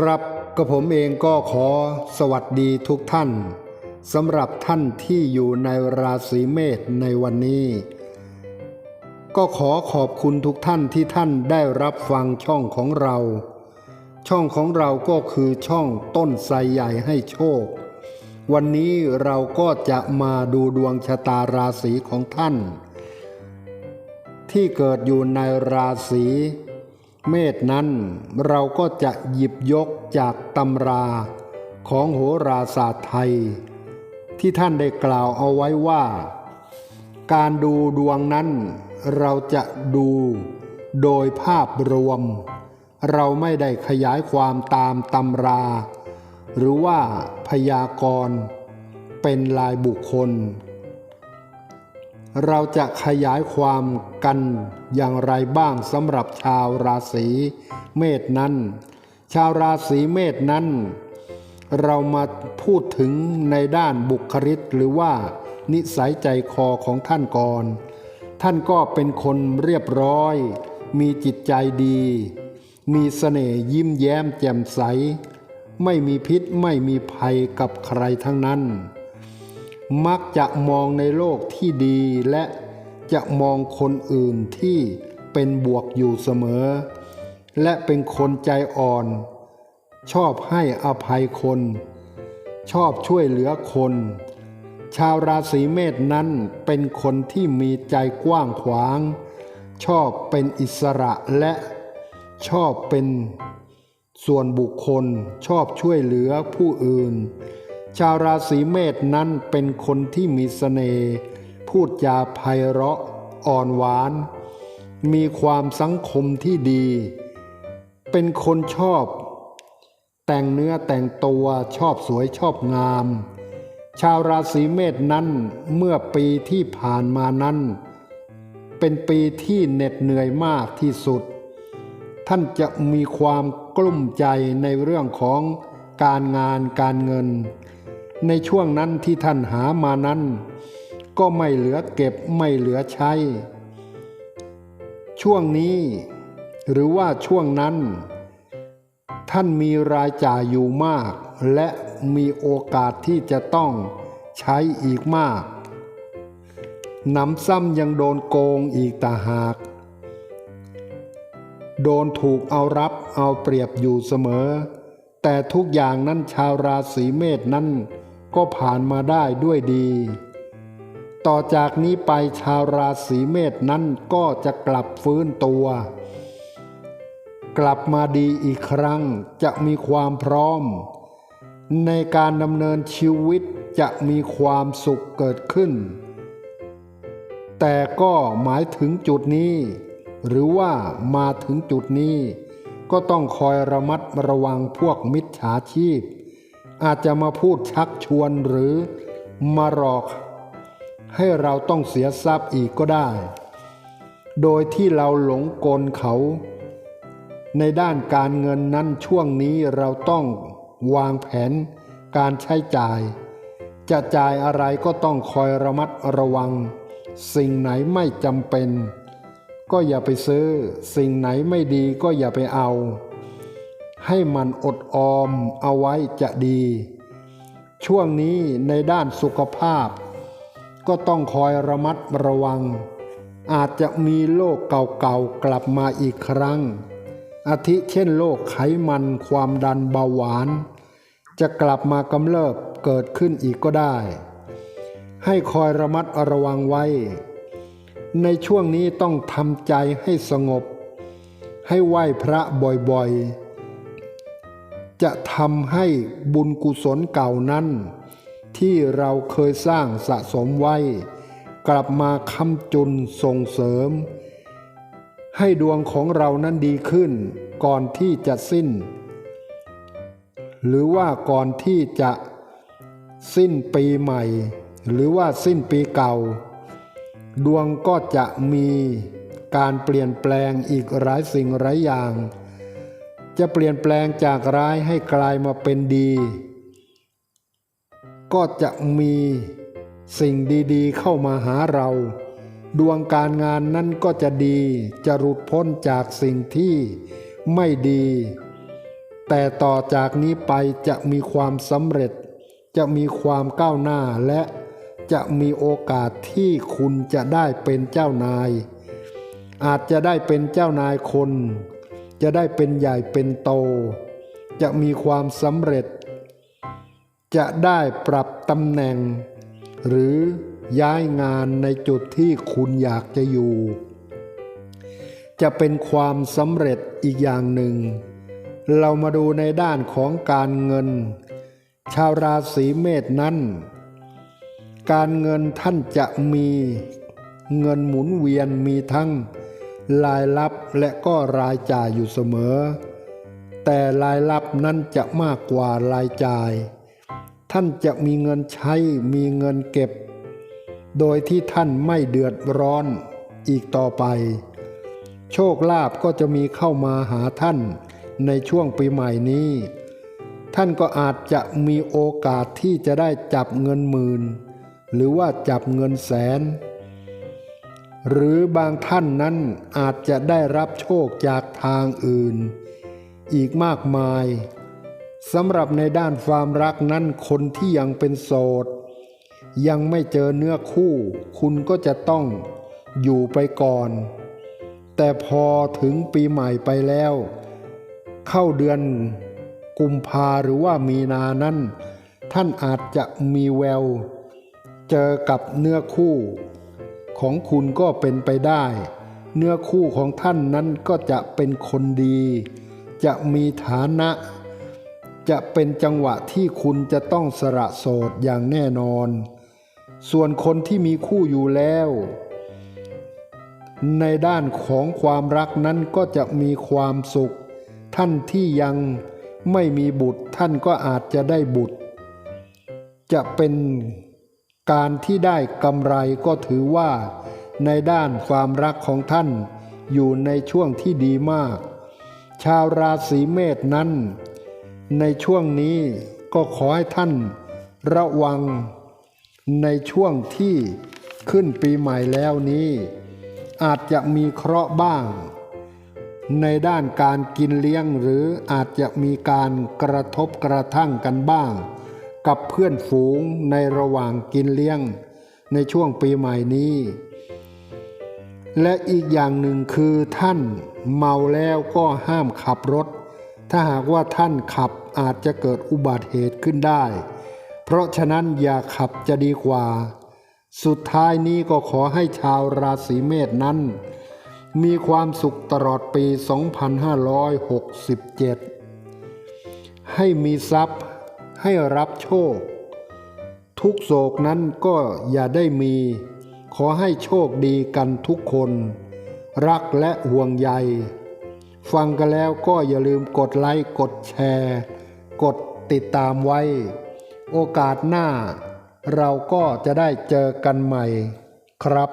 ครับกระผมเองก็ขอสวัสดีทุกท่านสำหรับท่านที่อยู่ในราศีเมษในวันนี้ ก็ขอขอบคุณทุกท่านที่ท่านได้รับฟังช่องของเรา ช่องของเราก็คือช่องต้นไทรใหญ่ให้โชค วันนี้เราก็จะมาดูดวงชะตาราศีของท่าน ที่เกิดอยู่ในราศี เมษนั้นเราก็จะหยิบยกจากตำราของโหราศาสตร์ไทย ที่ท่านได้กล่าวเอาไว้ว่า การดูดวงนั้นเราจะดูโดยภาพรวม เราไม่ได้ขยายความตามตำรา หรือว่าพยากรณ์เป็นลายบุคคล เราจะขยายความกันอย่างไรบ้างสำหรับชาวราศีเมษนั้น ชาวราศีเมษนั้น เรามาพูดถึงในด้านบุคลิกหรือว่า นิสัยใจคอของท่านก่อน ท่านก็เป็นคนเรียบร้อย มีจิตใจดี มีเสน่ห์ยิ้มแย้มแจ่มใส ไม่มีพิษไม่มีภัยกับใครทั้งนั้น มักจะมองในโลกที่ดีและจะมองคนอื่นที่เป็นบวกอยู่เสมอ และเป็นคนใจอ่อน ชอบให้อภัยคน ชอบช่วยเหลือคน ชาวราศีเมษนั้นเป็นคนที่มีใจกว้างขวาง ชอบเป็นอิสระและชอบเป็นส่วนบุคคลชอบช่วยเหลือผู้อื่น ชาวราศีเมษนั้นเป็นคนที่มีเสน่ห์พูดจาไพเราะอ่อนหวาน มีความสังคมที่ดี เป็นคนชอบ แต่งเนื้อแต่งตัวชอบสวยชอบงาม ชาวราศีเมษนั้นเมื่อปีที่ผ่านมานั้น เป็นปีที่เหน็ดเหนื่อยมากที่สุด ท่านจะมีความกลุ้มใจในเรื่องของการงานการเงิน ในช่วงนั้นที่ท่านหามานั้น ก็ไม่เหลือเก็บไม่เหลือใช้ ช่วงนี้ หรือว่าช่วงนั้น ท่านมีรายจ่ายอยู่มาก และมีโอกาสที่จะต้องใช้อีกมากหนำซ้ำยังโดนโกงอีกต่าหาก โดนถูกเอารับเอาเปรียบอยู่เสมอ แต่ทุกอย่างนั้นชาวราศีเมษนั้น ก็ผ่านมาได้ด้วยดี ต่อจากนี้ไปชาวราศีเมษนั้นก็จะกลับฟื้นตัว กลับมาดีอีกครั้งจะมีความพร้อม ในการดำเนินชีวิตจะมีความสุขเกิดขึ้น แต่ก็หมายถึงจุดนี้ หรือว่ามาถึงจุดนี้ ก็ต้องคอยระมัดระวังพวกมิจฉาชีพ อาจจะมาพูดชักชวนหรือมาหลอก ให้เราต้องเสียทรัพย์อีกก็ได้ โดยที่เราหลงกลเขา ในด้านการเงินนั้นช่วงนี้เราต้องวางแผนการใช้จ่าย จะจ่ายอะไรก็ต้องคอยระมัดระวัง สิ่งไหนไม่จำเป็น ก็อย่าไปซื้อ สิ่งไหนไม่ดีก็อย่าไปเอา ให้มันอดออมเอาไว้จะดี ช่วงนี้ในด้านสุขภาพ ก็ต้องคอยระมัดระวัง อาจจะมีโรคเก่าๆกลับมาอีกครั้ง อาทิเช่นโรคไขมันความดันเบาหวาน จะกลับมากำเริบเกิดขึ้นอีกก็ได้ ให้คอยระมัดระวังไว้ ในช่วงนี้ต้องทำใจให้สงบ ให้ไหว้พระบ่อยๆ จะทำให้บุญกุศลเก่านั้น ที่เราเคยสร้างสะสมไว้ กลับมาคำจุนส่งเสริม ให้ดวงของเรานั้นดีขึ้นก่อนที่จะสิ้น หรือว่าก่อนที่จะสิ้นปีใหม่ หรือว่าสิ้นปีเก่า ดวงก็จะมีการเปลี่ยนแปลงอีกหลายสิ่งหลายอย่าง จะเปลี่ยนแปลงจากร้ายให้กลายมาเป็นดี ก็จะมีสิ่งดีๆ เข้ามาหาเรา ดวงการงานนั้นก็จะดีจะหลุดพ้นจากสิ่งที่ไม่ดี แต่ต่อจากนี้ไปจะมีความสำเร็จ จะมีความก้าวหน้าและจะมีโอกาสที่คุณจะได้เป็นเจ้านาย อาจจะได้เป็นเจ้านายคน จะได้เป็นใหญ่เป็นโต จะมีความสำเร็จ จะได้ปรับตำแหน่ง หรือย้ายงานในจุดที่คุณอยากจะอยู่ จะเป็นความสำเร็จอีกอย่างหนึ่ง เรามาดูในด้านของการเงิน ชาวราศีเมษนั้น การเงินท่านจะมีเงินหมุนเวียนมีทั้ง รายรับและก็รายจ่ายอยู่เสมอ แต่รายรับนั้นจะมากกว่ารายจ่าย ท่านจะมีเงินใช้มีเงินเก็บ โดยที่ท่านไม่เดือดร้อนอีกต่อไป โชคลาภก็จะมีเข้ามาหาท่านในช่วงปีใหม่นี้ ท่านก็อาจจะมีโอกาสที่จะได้จับเงินหมื่น หรือว่าจับเงินแสน หรือบางท่านนั้นอาจจะได้รับโชคจากทางอื่น อีกมากมายสำหรับในด้านความรักนั้นคนที่ยังเป็นโสด ยังไม่เจอเนื้อคู่ คุณก็จะต้องอยู่ไปก่อน แต่พอถึงปีใหม่ไปแล้ว เข้าเดือนกุมภาหรือว่ามีนานั้น ท่านอาจจะมีแวว เจอกับเนื้อคู่ ของคุณก็เป็นไปได้ เนื้อคู่ของท่านนั้นก็จะเป็นคนดี จะมีฐานะ จะเป็นจังหวะที่คุณจะต้องสละโสดอย่างแน่นอน ส่วนคนที่มีคู่อยู่แล้ว ในด้านของความรักนั้นก็จะมีความสุข ท่านที่ยังไม่มีบุตรท่านก็อาจจะได้บุตร จะเป็น การที่ได้กำไรก็ถือว่า ในด้านความรักของท่านอยู่ในช่วงที่ดีมาก ชาวราศีเมษนั้น ในช่วงนี้ก็ขอให้ท่านระวัง ในช่วงที่ขึ้นปีใหม่แล้วนี้ อาจจะมีเคราะห์บ้าง ในด้านการกินเลี้ยงหรืออาจจะมีการกระทบกระทั่งกันบ้าง กับเพื่อนฝูงในระหว่างกินเลี้ยงในช่วงปีใหม่นี้ และอีกอย่างหนึ่งคือท่านเมาแล้วก็ห้ามขับรถ ถ้าหากว่าท่านขับอาจจะเกิดอุบัติเหตุขึ้นได้ เพราะฉะนั้นอย่าขับจะดีกว่า สุดท้ายนี้ก็ขอให้ชาวราศีเมษนั้น มีความสุขตลอดปี 2567 ให้มีทรัพย์ ให้รับโชค ทุกโศกนั้นก็อย่าได้มี ขอให้โชคดีกันทุกคน รักและห่วงใย ฟังกันแล้วก็อย่าลืมกดไลค์กดแชร์ กดติดตามไว้ โอกาสหน้า เราก็จะได้เจอกันใหม่ครับ